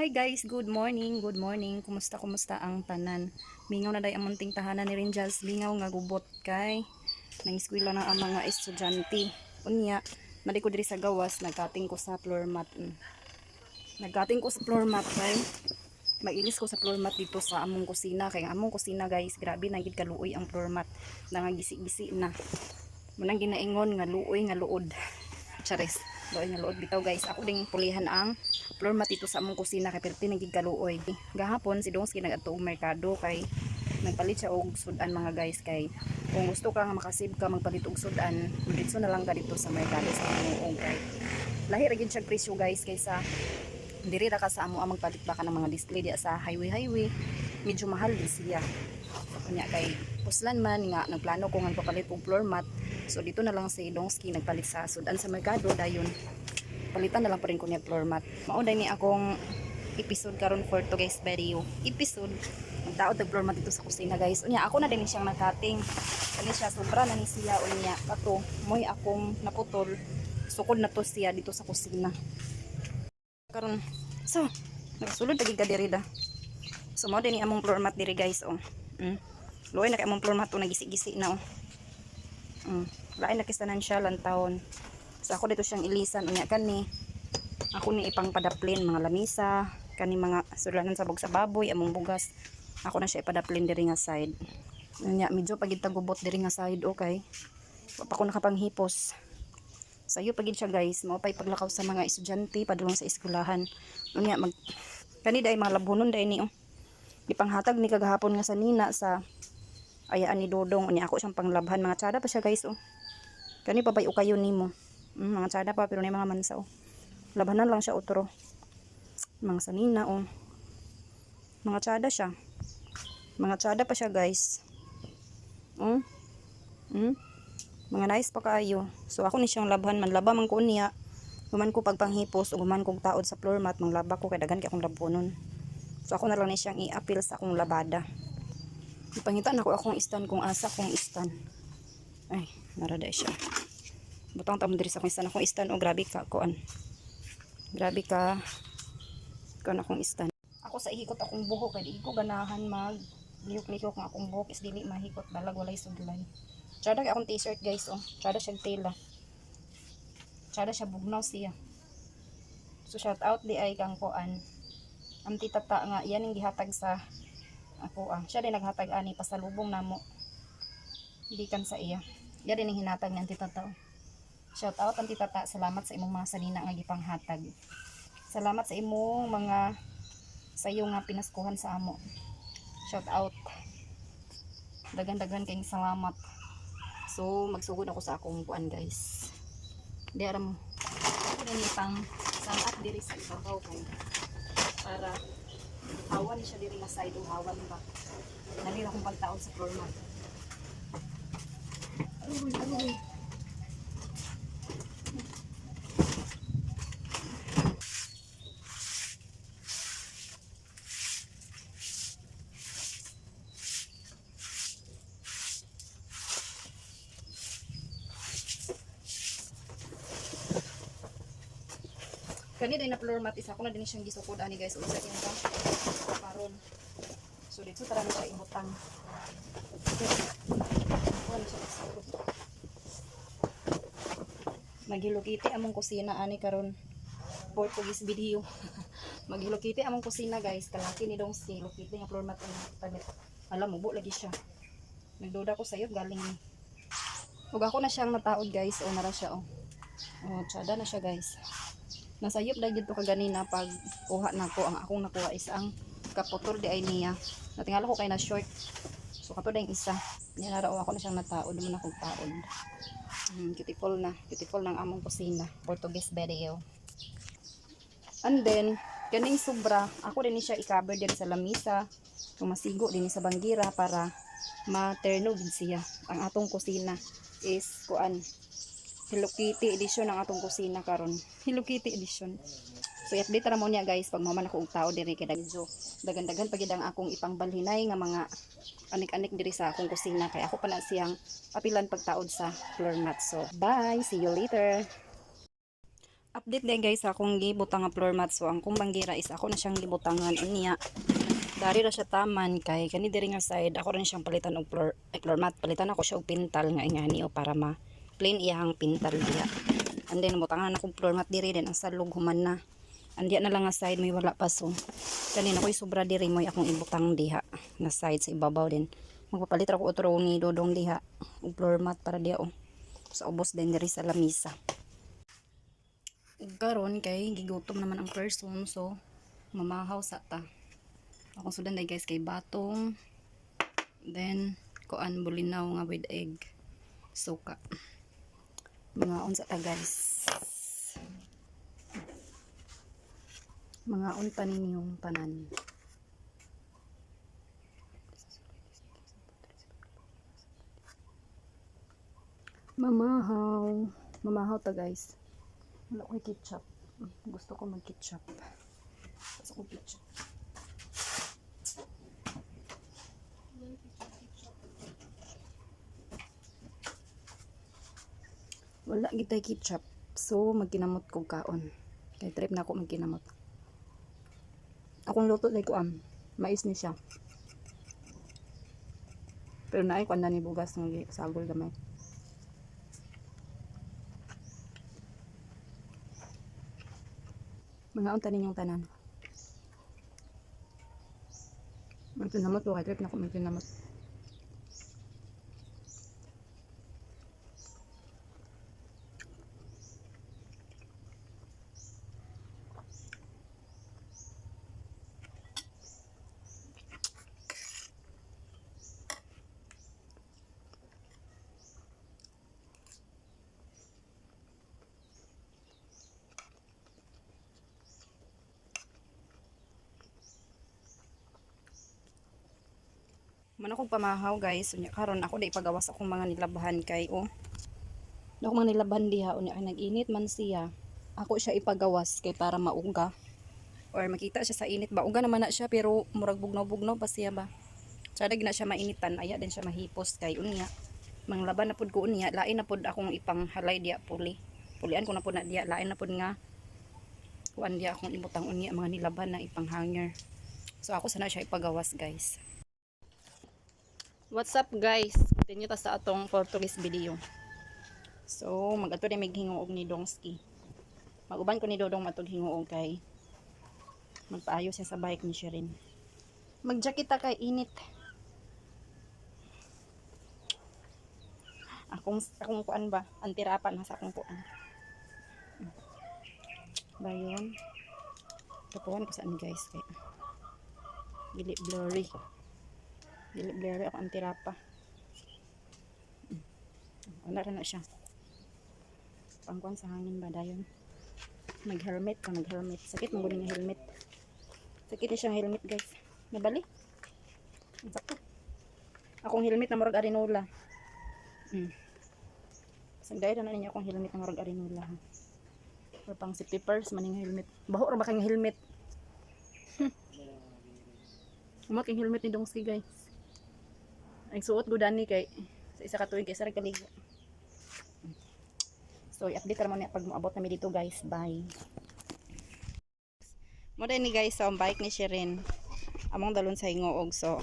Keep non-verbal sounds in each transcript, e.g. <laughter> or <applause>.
Hi guys, good morning, good morning. Kumusta kumusta ang tanan? Mingaw na day ang munting tahanan ni Rinjals, mingaw nga gubot kay nang eskwela na ang mga estudyante. Unya, nadi ko diri sa gawas, nagkating ko sa floor mat. Mm. Nagkating ko sa floor mat kay magilis ko sa floor mat dito sa among kusina kay among kusina guys, grabe na gid kaluoy ang floor mat. Nangagisi-gisi na. Munang ginaingon nga luoy nga luod. <laughs> Charis. Luoy nga luod bitaw guys. Ako ding pulihan ang floor mat dito sa among kusina kay perti naging kaluoy. Gahapon si Dongski nag-adto og merkado kay nagpalit siya og sudan mga guys kay kung gusto ka nga makasave ka magpalit og sudan dito na lang ka dito sa merkado sa among kay lahi ra gid siya presyo guys kaysa diri ra ka sa amo ang magpalit ba ka ng mga display diya sa highway highway medyo mahal din siya kanya kay puslan man nga nagplano ko nga papalit og floor mat. So dito na lang si Dongski nagpalit sa sudan sa merkado. Dayon palitan na lang pa rin ko niya floor mat. Mao ni akong episode karon for today's video episode. Magtaod og floor mat dito sa kusina guys. Unya ako na din siyang nakating. Kani siya sobra na ni siya unya. Kato moy akong naputol. Sukod na to siya dito sa kusina. Karon so nagasulod lagi ka diri da so mo din ni among floor mat diri guys oh mm. luoy na kay among floor mat oh nagisi-gisi na oh. Mm. lain na kistanan siya lantawon so ako dito siyang ilisan unya kani ako ni ipang padaplin mga lamisa kani mga sulanan sa bog sa baboy among bugas ako na siya ipadaplin diri nga side. Unya medyo pagid tagubot diri nga side okay. Wa ko nakapanghipos. Sayo pagid siya guys mao pay paglakaw sa mga estudyante padulong sa eskwelahan. Unya mag kani day mga labunon day ni oh ipanghatag ni kagahapon nga sa nina sa ayaan ni Dodong. Unya ako siyang panglabhan. Mga tsada pa siya guys oh. Kani pa bay ukayo nimo? Mm, mga tsada pa pero na mga mansa oh. Labanan lang siya utro. Mga sanina oh. Mga tsada siya. Mga tsada pa siya guys. Oh. Mm? mga nice pa kaayo. So ako ni siyang labhan. Man laba man ko niya. Guman ko pagpanghipos. O guman kong taod sa floor mat. Mang laba ko. Kay daghan kay akong labonon so ako na lang ni siyang i-appeal sa akong labada ipangitan ako akong istan kung asa kong istan ay narada siya butang tamo diri sa akong istan akong istan o grabe ka kuan grabe ka kuan akong istan ako sa ihikot akong buhok kay di ko ganahan mag liyok-liyok ng akong buhok is dili mahikot balag walay sudlay Tsada akong t-shirt guys oh. Tsada siya tela. Tsada siya bugnaw siya. So shout out di ay kang kuan. Ang titata nga yan ang gihatag sa ako ah. Siya din naghatag ani pasalubong namo. Hindi kan sa iya. Yan din ang hinatag ng titata. oh. Shout out ang titata. Salamat sa imong mga sanina nga gipanghatag. Salamat sa imong mga sayo nga pinaskuhan sa amo. Shout out. Dagan-dagan kayong salamat. So, magsugod ako sa akong buwan, guys. Di aram ako din pang sangat diri sa ibabaw kay para hawan siya diri nga side o hawan ba. Dali akong pagtaon sa floor mat. Aroy, aroy. Kani din na floor mat isa ko na din siyang gisukod ani guys usa yung ka karon. So dito tara na siya ibutang. Kuha na siya among kusina ani karon Portuguese video. <laughs> Maghilokiti among kusina guys. Kalaki ni dong si Lokiti nga floor mat ang talit. Alam mo bu lagi siya. Nagduda ko sayo galing ni. Ug ako na siyang nataod guys. O nara siya oh. Oh, tsada na siya guys nasayop dahil dito kaganina pag kuha na ko ang akong nakuha is ang kaputol di ay niya. Natingala ko kay na short. So kato dahil isa. Na ako na siyang nataod naman akong taod hmm, beautiful na. Beautiful ng among kusina. Portuguese video. And then kaning sobra ako din siya i-cover din sa lamisa. Kung masigo din sa banggira para materno din siya. Ang atong kusina is kuan Hello Kitty edition ang atong kusina karon. Hello Kitty edition. So i-update ra mo niya guys pag maman ako og tao diri kay dagjo. Dagan-dagan pagid ang akong ipangbalhinay nga mga anik-anik diri sa akong kusina kay ako pa na siyang apilan pagtaod sa floor mat. So bye, see you later. Update din guys akong gibutang nga floor mat so ang kumbang gira is ako na siyang gibutangan unya. Dari ra siya taman kay kani diri nga side ako rin siyang palitan og floor ay floor mat palitan ako siya og pintal nga ingani para ma plain iyang pintal diha. And then butangan akong floor mat diri din ang salog human na. Andiya na lang nga side may wala pa so. Kanina ko'y sobra diri mo akong ibutang diha na side sa ibabaw din. Magpapalit ra ko otro ni dodong diha og floor mat para diha oh. Sa ubos din diri sa lamisa. Karon kay gigutom naman ang person so mamahaw sa ta. Akong sudan dai guys kay batong then kuan bulinaw nga with egg suka. Mga unsa ta guys. Mga unta ninyong tanan. Mamahaw. Mamahaw ta guys. Wala ko ketchup. Gusto ko mag ketchup. Gusto ko ketchup. Wala gitay ketchup. So magkinamot ko kaon. Kay trip na ako magkinamot. Akong luto dai ko am. Mais ni siya. Pero naay ko ni bugas ng sagol gamay. Mga unta ninyong tanan. Magkinamot ko kay trip na ako magkinamot. Man akong pamahaw guys. Unya karon ako day pagawas akong mga nilabahan kay oh. Ako mga nilabahan diha unya kay nag-init man siya. Ako siya ipagawas kay para mauga. Or makita siya sa init ba. Uga naman na siya pero murag bugnaw-bugnaw pa siya ba. Sada gina siya mainitan aya din siya mahipos kay unya. Manglaban na pud ko unya lain na pud akong ipanghalay diya puli. Pulian ko na pud na diya lain na pud nga kuan diya akong ibutang unya mga nilaban na ipanghanger. So ako sana siya ipagawas guys. What's up guys? Continue ta sa atong today's video. So, mag-ato rin maghingoog ni Dongski. Mag-uban ko ni Dodong matog hingoog kay magpaayos siya sa bike ni Shirin. Mag-jacket ta kay init. Akong akong kuan ba? Antirapan sa akong kuan. Ba yun? Tukuhan ko saan guys kay Dili blurry. Dili blurry ako ang tirapa. Wala rin na siya. Pangkuan sa hangin ba dayon? Mag-helmet ka, mag-helmet. Sakit mo ng helmet. Sakit na siyang helmet guys. Nabali? Ang sakit. Akong helmet na murag arinola. Hmm. Sagday na ninyo akong helmet na murag arinola. Ha? Or pang safety purse maning helmet. Baho ra ba kayong helmet? Umak yung helmet ni Dongski guys. Ang suot ko dani kay sa isa ka tuig kay sa kaligo. So i-update ra mo niya pag moabot kami dito guys. Bye. Mo ni guys sa bike ni Shirin. Among dalon sa hingoog so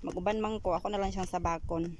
maguban man ko ako na lang siyang sabakon.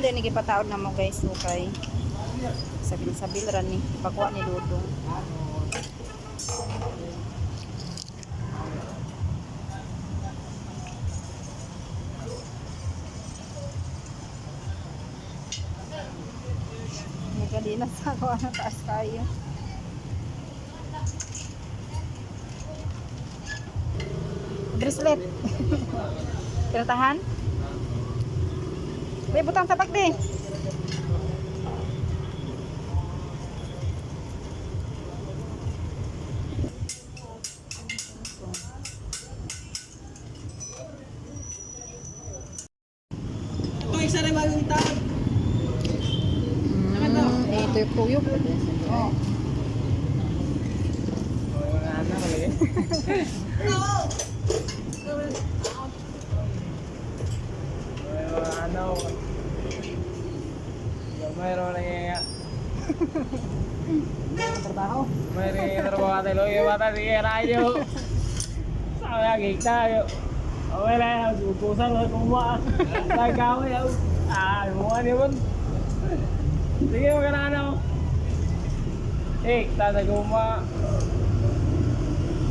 Na din nagipataod na mo guys okay. Sabil sabil ran ni pagwa ni Dudong. Nagkadi na sa ako na taas tayo. Bracelet. <laughs> Pinatahan? May butang tapak di. Ito isa rin bagong tawag. Mm, ito yung. Oo. Anak lagi. Mga anak. Mayroon na nga. Trabaho. Mayroon na trabaho tayo. Yung bata sige rayo. Sabi nga gigta yo. Okay na yan. Supusan mo kumuha. Dahil kamo yaw. Ah, kumuha niyo mo. Sige mo ka na ano. Eh, tata kumuha.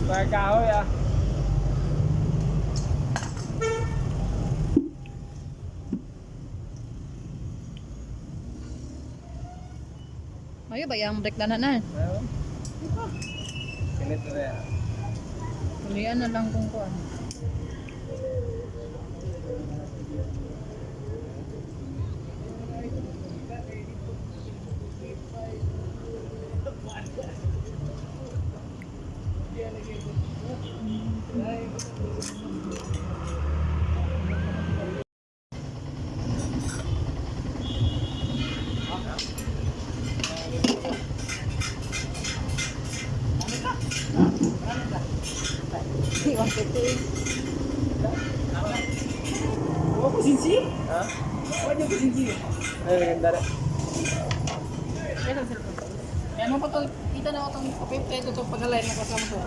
Dahil kahoy ah. Ayo ba yung break na na? Ayun. Ganito na. Kulian na lang kung kuan. Iwan ko ito eh. Oh, kusinsi? Ha? Huwag niyo kusinsi. Ay, ganda rin. Yan mo pa to, kita na ako itong papipte ito itong paghalay na kasama to.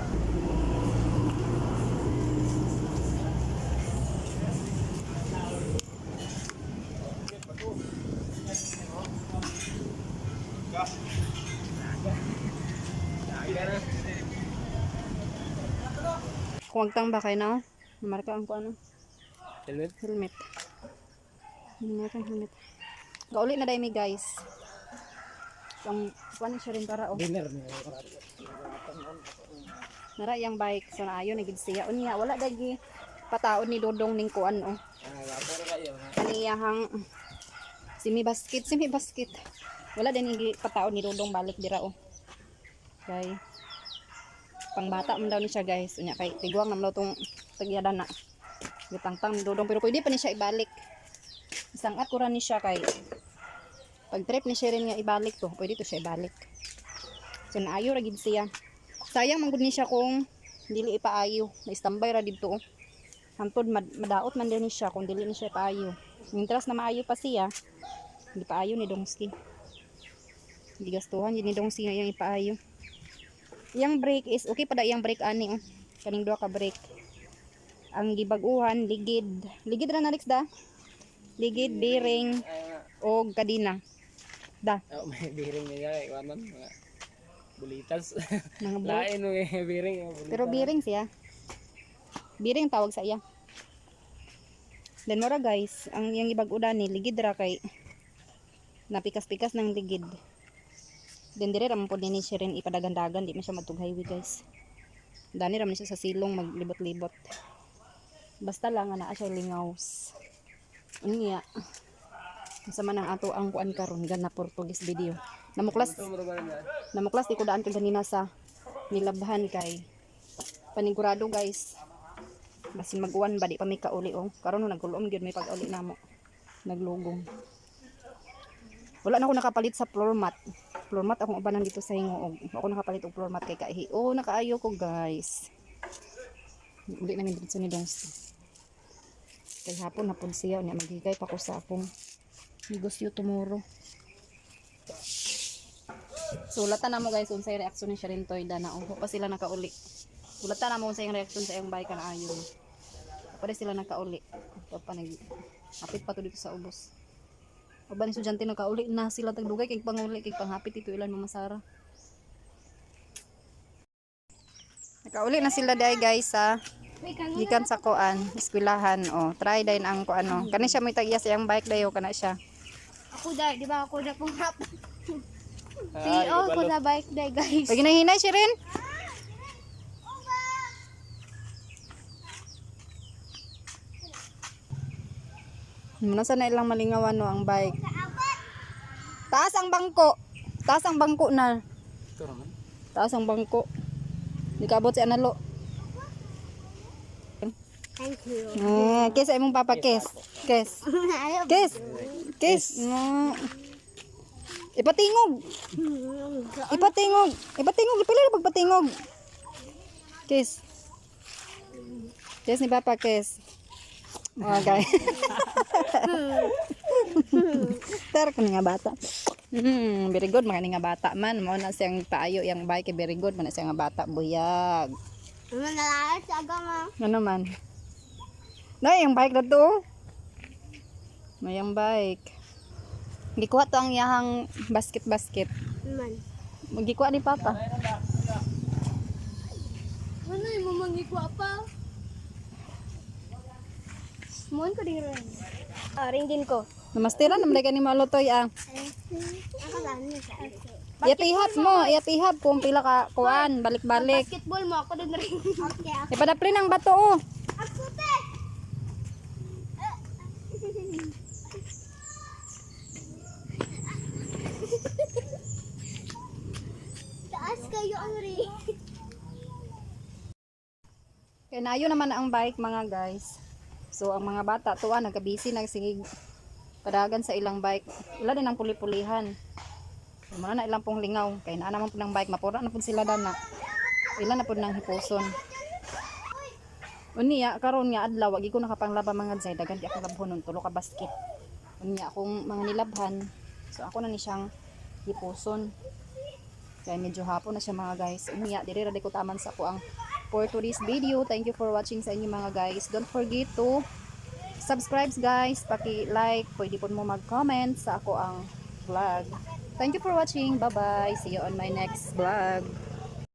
Kuwagtang ba kayo na? Namarka ang kuan. Helmet? Helmet. Helmet ang helmet. Gauli na dahil mi guys. Ang kuan siya rin para oh. Dinner niyo. Nara yang bike so na gid siya. Unya wala dagi pataod ni Dodong ning kuan oh. Ah. Kaniyahang simi basket, simi basket. Wala din igi pataod ni Dodong balik dira oh. Kay pangbata man daw ni siya guys. Unya kay tigwang nam daw tong tagyada na. Gitangtang Dodong pero pwede pa ni siya ibalik. Isangat ko ra ni siya kay pag trip ni siya rin nga ibalik to, pwede to siya ibalik. So naayo ra gid siya. Sayang man gud ni siya kung dili ipaayo. Na-standby ra dito. oh. Hantod mad- madaot man din siya kung dili ni siya ipaayo. Mintras na maayo pa siya, hindi paayo ni Dongski. Hindi gastuhan yun ni Dongski nga ipaayo. Yang brake is okay pa da iyang brake ani oh. Kaning duha ka brake. Ang gibag-uhan ligid. Ligid ra na Rex da. Ligid, bearing, o kadina. Da. <laughs> Oh, may biring niya eh. Kaman, mga bulitas. <laughs> Mga. Lain mo eh, biring. eh. Pero bearing siya. Bearing tawag sa iya. Then mora guys, ang yang ibag-udan ni ligid ra kay napikas-pikas ng ligid. Then dire ra man pud ni siya rin ipadagandagan, di man siya matug highway guys. Dani ra man siya sa silong maglibot-libot. Basta lang nga naa siya lingaws. Unya. Sa man ang ato ang kuan karon gan na Portuguese video. Namuklas namuklas di ko daan ko ganina sa nilabhan kay panigurado guys basin mag-uwan ba di pa may kauli oh karon no nagkulom gyud may pag-uli namo naglugong wala na ako nakapalit sa floor mat floor mat akong ubanan dito sa hingoog ako nakapalit og floor mat kay kaihi oh nakaayo ko guys uli namin dito ni Dongs kay hapon pud siya niya maghigay pa ko sa akong negosyo tomorrow Sulatan na mo guys unsay reaksyon ni Sharon Toyda na uho pa sila nakauli. Sulatan na mo unsay reaksyon sa iyong bike na ayon. Pwede sila nakauli. Pa nag hapit pa to dito sa ubos. O ba ni estudyante nakauli na sila tagdugay kay panguli kay panghapit ito ilan mga sara. Nakauli na sila dai guys sa gikan sa koan, eskwelahan oh. Try din ang ko ano. Kani siya may tagya sa iyang bike dayo kana siya. Ako dai, di ba ako na pong hap. Ah, Tio ko na bike dai guys. Pag hinahinay siya rin. Muna sa na ilang malingawan no ang bike. Taas ang bangko. Taas ang bangko na. Taas ang bangko. Di kabot si Analo. Thank you. Eh, kiss ay mong papa kiss. Kiss. Kiss. Kiss. Mm. Ipatingog. Ipatingog. Ipatingog. Ipili na pagpatingog. Kiss. Kiss ni Papa, kiss. Guys. Tara ko nga bata. Hmm, very good mga nga bata man. Mo na siyang paayo yang bike very good man siya nga bata buyag. Ano na lang sa agama. Ano man? Na yung bike na to. May yung bike. Gikuha to ang yahang basket-basket. Man. Magikuha ni Papa. Ano yung mamangi ko pa? Mohon ko din rin. Ah, ring din ko. Namastira naman ka ni Malotoy ah. Ako lang niya sa Iapihap mo, iapihap kung pila ka kuan, balik-balik. Basketball mo, ako din rin. Okay, ako. Ipadapli ng bato oh. Ako te! Taas kayo ang ring. Kaya nayo naman ang bike mga guys. So ang mga bata tuwa nagkabisi nagsige padagan sa ilang bike. Ila din ang puli-pulihan. Muna na ilang pong lingaw. Kaya naa naman po ng bike. Mapura na po sila dana. Ilan na po ng hipuson. Unya, karon nga adlaw, wagi ko nakapanglaba mga zay. Dagan di ako labhon nun. Tulo ka basket. Unya, akong mga nilabhan. So ako na ni siyang hipuson. Kaya medyo hapon na siya mga guys. Unya, diri ra di ko taman sa ko ang for today's video. Thank you for watching sa inyo mga guys. Don't forget to subscribe guys. Paki-like. Pwede po mo mag-comment sa ako ang vlog. Thank you for watching. Bye-bye. See you on my next vlog.